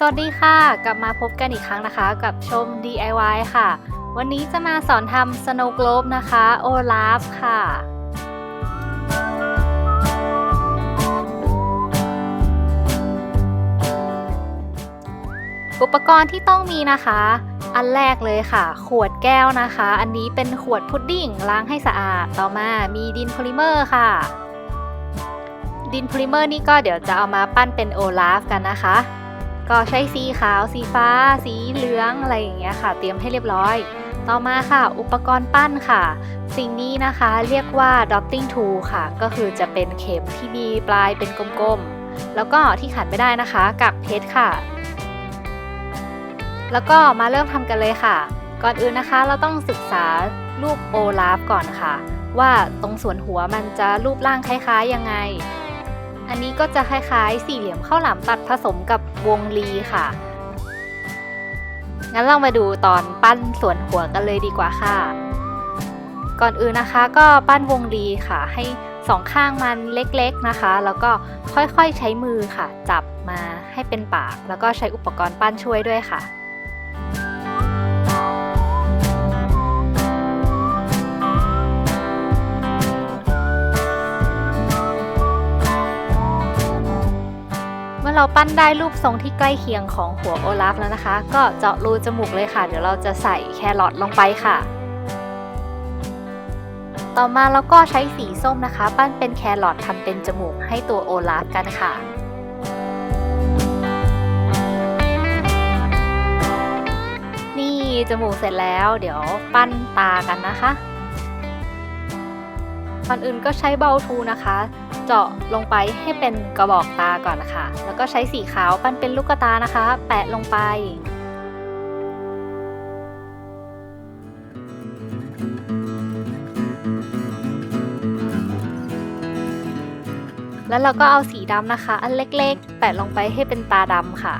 สวัสดีค่ะ กลับมาพบกันอีกครั้งนะคะ กับชม DIY ค่ะ วันนี้จะมาสอนทำ Snow Globe นะคะ Olaf ค่ะอุปกรณ์ที่ต้องมีนะคะ อันแรกเลยค่ะ ขวดแก้วนะคะ อันนี้เป็นขวดพุดดิ้งล้างให้สะอาด ต่อมามีดินโพลิเมอร์ค่ะ ดินโพลิเมอร์นี่ก็เดี๋ยวจะเอามาปั้นเป็นโอลาฟกันนะคะ ก็ใช้สีขาว สีฟ้า สีเหลืองอะไรอย่างเงี้ยค่ะ เตรียมให้เรียบร้อย ต่อมาค่ะ อุปกรณ์ปั้นค่ะ สิ่งนี้นะคะเรียกว่า dotting tool ค่ะ ก็คือจะเป็นเข็มที่มีปลายเป็นกลมๆ แล้วก็ที่ขาดไม่ได้นะคะกับเพชรค่ะ แล้วก็มาเริ่มทำกันเลยค่ะ ก่อนอื่นนะคะเราต้องศึกษารูปโอลาฟก่อนค่ะ ว่าตรงส่วนหัวมันจะรูปร่างคล้ายๆยังไง อันนี้ก็จะคล้ายๆ สี่เหลี่ยมข้าวหลามตัดผสมกับวงรีค่ะ งั้นเรามาดูตอนปั้นส่วนหัวกันเลยดีกว่าค่ะ ก่อนอื่นนะคะก็ปั้นวงรีค่ะ ให้สองข้างมันเล็กๆนะคะ แล้วก็ค่อยๆใช้มือค่ะ จับมาให้เป็นปาก แล้วก็ใช้อุปกรณ์ปั้นช่วยด้วยค่ะ มื่อเราปั้นได้รูปทรงที่ใกล้เคียงของหัวโอลาฟแล้วนะคะ ก็เจาะรูจมูกเลยค่ะ เดี๋ยวเราจะใส่แครอทลงไปค่ะ ต่อมาเราก็ใช้สีส้มนะคะ ปั้นเป็นแครอททำเป็นจมูกให้ตัวโอลาฟกันค่ะนี่จมูกเสร็จแล้ว เดี๋ยวปั้นตากันนะคะ ก่อนอื่นก็ใช้เบลทูนะคะ เจาะลงไปให้เป็นกระบอกตาก่อนนะคะ แล้วก็ใช้สีขาวปั้นเป็นลูกตานะคะ แปะลงไปแล้วเราก็เอาสีดำนะคะ อันเล็กๆ แปะลงไปให้เป็นตาดำค่ะ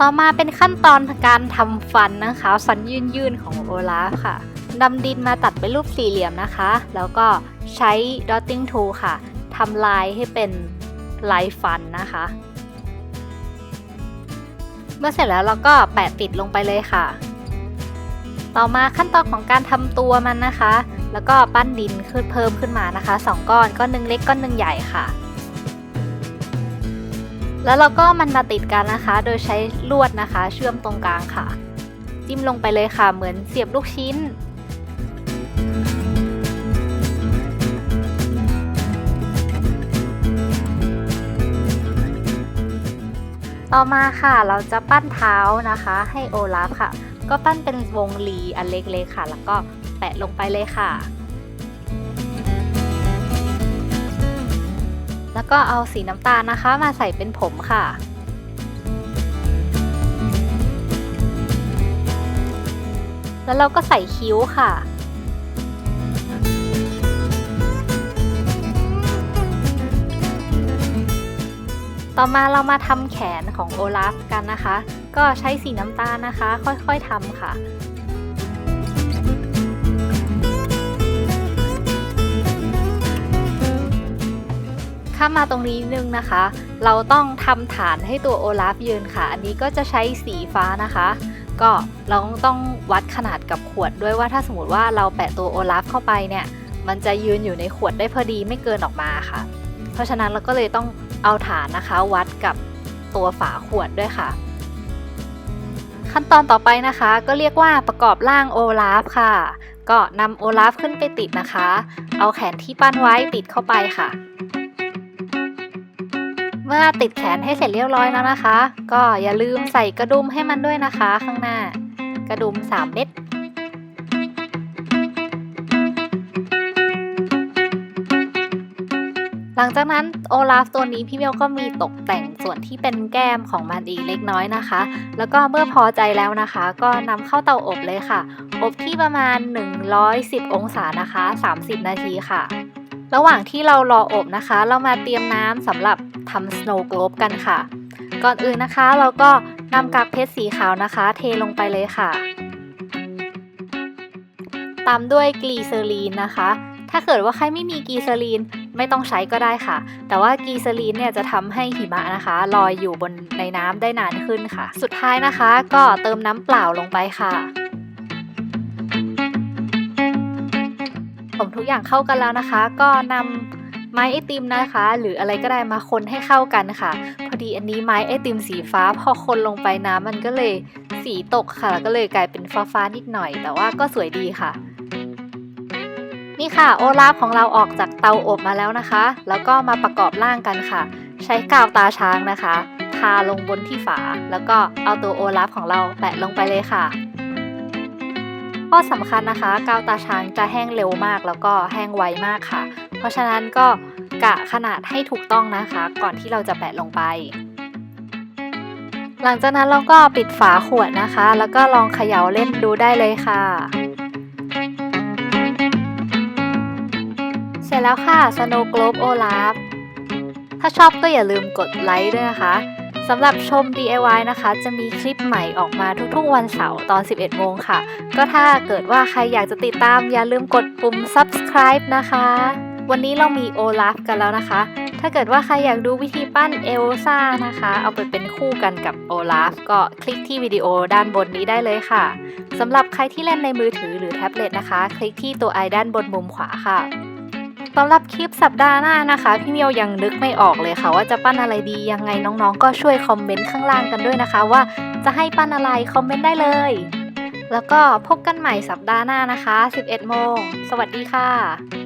ต่อมาเป็นขั้นตอนการทำฟันนะคะ ฟันยื่นๆของโอลาฟค่ะ นำดินมาตัดเป็นรูปสี่เหลี่ยมนะคะ แล้วก็ใช้ dotting tool ค่ะทำลายให้เป็นลายฟันนะคะ เมื่อเสร็จแล้วเราก็แปะติดลงไปเลยค่ะ ต่อมาขั้นตอนของการทำตัวมันนะคะ แล้วก็ปั้นดินขึ้นเพิ่มขึ้นมานะคะสองก้อนก้อนหนึ่งเล็กก้อนหนึ่งใหญ่ค่ะแล้วเราก็มันมาติดกันนะคะ โดยใช้ลวดนะคะ เชื่อมตรงกลางค่ะ จิ้มลงไปเลยค่ะ เหมือนเสียบลูกชิ้น ต่อมาค่ะเราจะปั้นเท้านะคะ ให้โอลาฟค่ะ ก็ปั้นเป็นวงรีอันเล็กๆค่ะ แล้วก็แปะลงไปเลยค่ะ แล้วก็เอาสีน้ำตาลนะคะ มาใส่เป็นผมค่ะแล้วเราก็ใส่คิ้วค่ะ ต่อมาเรามาทำแขนของโอลาฟกันนะคะ ก็ใช้สีน้ำตาลนะคะ ค่อยๆทำค่ะข้ามาตรงนี้นึงนะคะ เราต้องทำฐานให้ตัวโอลาฟยืนค่ะ อันนี้ก็จะใช้สีฟ้านะคะ ก็เราต้องวัดขนาดกับขวดด้วยว่าถ้าสมมติว่าเราแปะตัวโอลาฟเข้าไปเนี่ย มันจะยืนอยู่ในขวดได้พอดีไม่เกินออกมาค่ะ เพราะฉะนั้นเราก็เลยต้อง เอาฐานนะคะวัดกับตัวฝาขวดด้วยค่ะ ขั้นตอนต่อไปนะคะ ก็เรียกว่าประกอบร่างโอลาฟค่ะ ก็นำโอลาฟขึ้นไปติดนะคะ เอาแขนที่ปั้นไว้ติดเข้าไปค่ะ เมื่อติดแขนให้เสร็จเรียบร้อยแล้วนะคะ ก็อย่าลืมใส่กระดุมให้มันด้วยนะคะ ข้างหน้ากระดุม 3 เม็ด หลังจากนั้นโอลาฟตัวนี้พี่เมียวก็มีตกแต่งส่วนที่เป็นแก้มของมันอีกเล็กน้อยนะคะ แล้วก็เมื่อพอใจแล้วนะคะ ก็นำเข้าเตาอบเลยค่ะ อบที่ประมาณ 110 องศานะคะ 30 นาทีค่ะ ระหว่างที่เรารออบนะคะ เรามาเตรียมน้ำสำหรับทำ snow globe กันค่ะ ก่อนอื่นนะคะเราก็นำกากเพชรสีขาวนะคะ เทลงไปเลยค่ะ ตามด้วยกลีเซอรีนนะคะ ถ้าเกิดว่าใครไม่มีกลีเซอรีน ไม่ต้องใช้ก็ได้ค่ะ แต่ว่ากีซาลีนเนี่ยจะทำให้หิมะนะคะลอยอยู่บนในน้ำได้นานขึ้นค่ะ สุดท้ายนะคะ ก็เติมน้ำเปล่าลงไปค่ะผมทุกอย่างเข้ากันแล้วนะคะ ก็นำไม้ไอติมนะคะ หรืออะไรก็ได้มาคนให้เข้ากันค่ะ พอดีอันนี้ไม้ไอติมสีฟ้า พอคนลงไปน้ำมันก็เลยสีตกค่ะก็เลยกลายเป็นฟ้าฟ้าๆนิดหน่อย แต่ว่าก็สวยดีค่ะ นี่ค่ะโอลาฟของเราออกจากเตาอบมาแล้วนะคะ แล้วก็มาประกอบร่างกันค่ะ ใช้กาวตาช้างนะคะ ทาลงบนที่ฝา แล้วก็เอาตัวโอลาฟของเราแปะลงไปเลยค่ะ ข้อสำคัญนะคะกาวตาช้างจะแห้งเร็วมาก แล้วก็แห้งไวมากค่ะ เพราะฉะนั้นก็กะขนาดให้ถูกต้องนะคะ ก่อนที่เราจะแปะลงไป หลังจากนั้นเราก็ปิดฝาขวดนะคะ แล้วก็ลองเขย่าเล่นดูได้เลยค่ะ เสร็จแล้วค่ะ Snow Globe Olaf ถ้าชอบก็อย่าลืมกดไลค์ด้วยนะคะสำหรับชม DIY นะคะ จะมีคลิปใหม่ออกมาทุกๆวันเสาร์ตอน 11 โมงค่ะ ก็ถ้าเกิดว่าใครอยากจะติดตาม อย่าลืมกดปุ่ม subscribe นะคะ วันนี้เรามี Olaf กันแล้วนะคะ ถ้าเกิดว่าใครอยากดูวิธีปั้นเอลซ่านะคะ เอาไปเป็นคู่กันกับ Olaf ก็คลิกที่วิดีโอด้านบนนี้ได้เลยค่ะสำหรับใครที่เล่นในมือถือหรือแท็บเล็ตนะคะ คลิกที่ตัวไอด้านบนมุมขวาค่ะ สำหรับคลิปสัปดาห์หน้านะคะ พี่เมียวยังนึกไม่ออกเลยค่ะ ว่าจะปั้นอะไรดียังไงน้องๆ ก็ช่วยคอมเมนต์ข้างล่างกันด้วยนะคะ ว่าจะให้ปั้นอะไรคอมเมนต์ได้เลย แล้วก็พบกันใหม่สัปดาห์หน้านะคะ 11โมงสวัสดีค่ะ